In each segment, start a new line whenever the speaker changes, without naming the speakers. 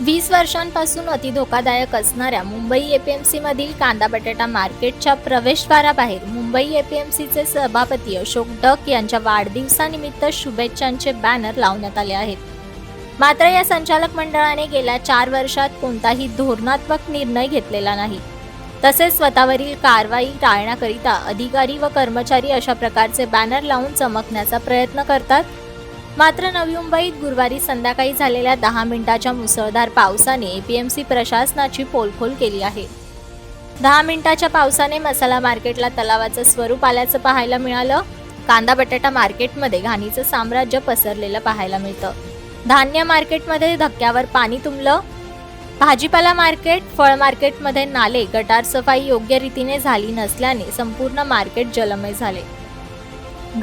वीस वर्षांपासून अति धोकादायक असणाऱ्या मुंबई एपीएमसी मधील कांदा बटाटा मार्केटच्या प्रवेशद्वाराबाहेर मुंबई एपीएमसीचे सभापती अशोक डक यांच्या वाढदिवसानिमित्त शुभेच्छांचे बॅनर लावण्यात आले आहेत. मात्र या संचालक मंडळाने गेल्या चार वर्षात कोणताही धोरणात्मक निर्णय घेतलेला नाही. तसेच स्वतःवरील कारवाई टाळण्याकरिता अधिकारी व कर्मचारी अशा प्रकारचे बॅनर लावून चमकण्याचा प्रयत्न करतात. मात्र नवी मुंबईत गुरुवारी संध्याकाळी झालेल्या दहा मिनिटाच्या मुसळधार पावसाने पीएमसी प्रशासनाची पोलखोल केली आहे. दहा मिनिटाच्या पावसाने मसाला मार्केटला तलावाचं स्वरूप आल्याचं पाहायला मिळालं. कांदा बटाटा मार्केटमध्ये घाणीचं साम्राज्य पसरलेलं पाहायला मिळतं. धान्य मार्केटमध्ये धक्क्यावर पाणी तुंबलं. भाजीपाला मार्केट फळ मार्केटमध्ये नाले गटार सफाई योग्य रीतीने झाली नसल्याने संपूर्ण मार्केट जलमय झाले.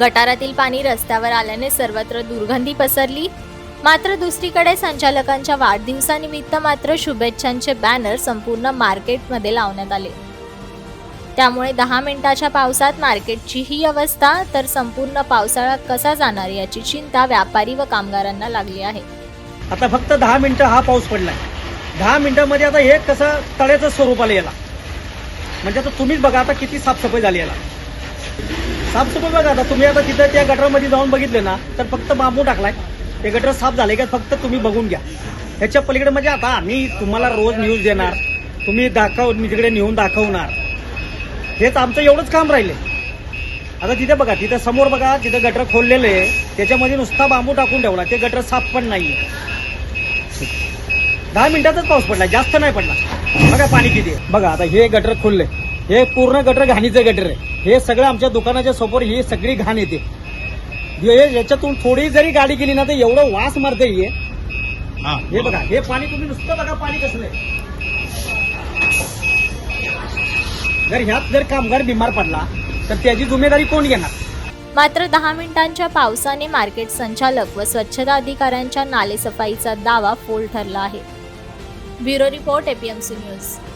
गटारातील पाणी रस्त्यावर आल्याने सर्वत्र दुर्गंधी पसरली. मात्र दुसरीकडे संचालकांच्या वाढदिवसानिमित्त मात्र शुभेच्छांचे बॅनर संपूर्ण मार्केटमध्ये लावण्यात आले. त्यामुळे दहा मिनिटाच्या पावसात मार्केटची ही अवस्था तर संपूर्ण पावसाळा कसा जाणार याची चिंता व्यापारी व कामगारांना लागली आहे.
आता फक्त दहा मिनिटं हा पाऊस पडलाय. दहा मिनिटांमध्ये आता हे कसं तळ्याचं स्वरूप आलं याला? म्हणजे आता तुम्हीच बघा आता किती साफसफाई झाली याला. साफसफाई बघा आता तुम्ही आता तिथं त्या गटरामध्ये जाऊन बघितले ना तर फक्त बांबू टाकलाय. ते गटर साफ झाले का फक्त तुम्ही बघून घ्या. ह्याच्या पलीकडे म्हणजे आता आम्ही तुम्हाला रोज न्यूज देणार. तुम्ही दाखव मी तिकडे नेऊन दाखवणार. हेच आमचं एवढंच काम राहिले. आता तिथे बघा तिथे समोर बघा तिथे गटर खोललेलं आहे. त्याच्यामध्ये नुसता बांबू टाकून ठेवला ते गटर साफ पण नाही दहा मिनिटातच पाऊस पडला जास्त नाही पडला. बघा पाणी किती आहे. बघा आता हे गटर खोलले हे पूर्ण गटर घाणीचं गटर आहे. हे सगळं आमच्या दुकानाच्या समोर ही सगळी घाण येते. हे- याच्यातून थोडी जरी गाडी गेली ना तर एवढं वास मारते हे. हे. बघा हे पाणी तुम्ही नुसतं बघा पाणी कसलं आहे. जर ह्यात जर कामगार बिमार पडला तर त्याची जिम्मेदारी कोण घेणार?
मात्र दहा मिनिटांच्या पावसाने मार्केट संचालक व स्वच्छता अधिकाऱ्यांच्या नालेसफाईचा दावा फोल ठरला आहे. Bureau report APMC news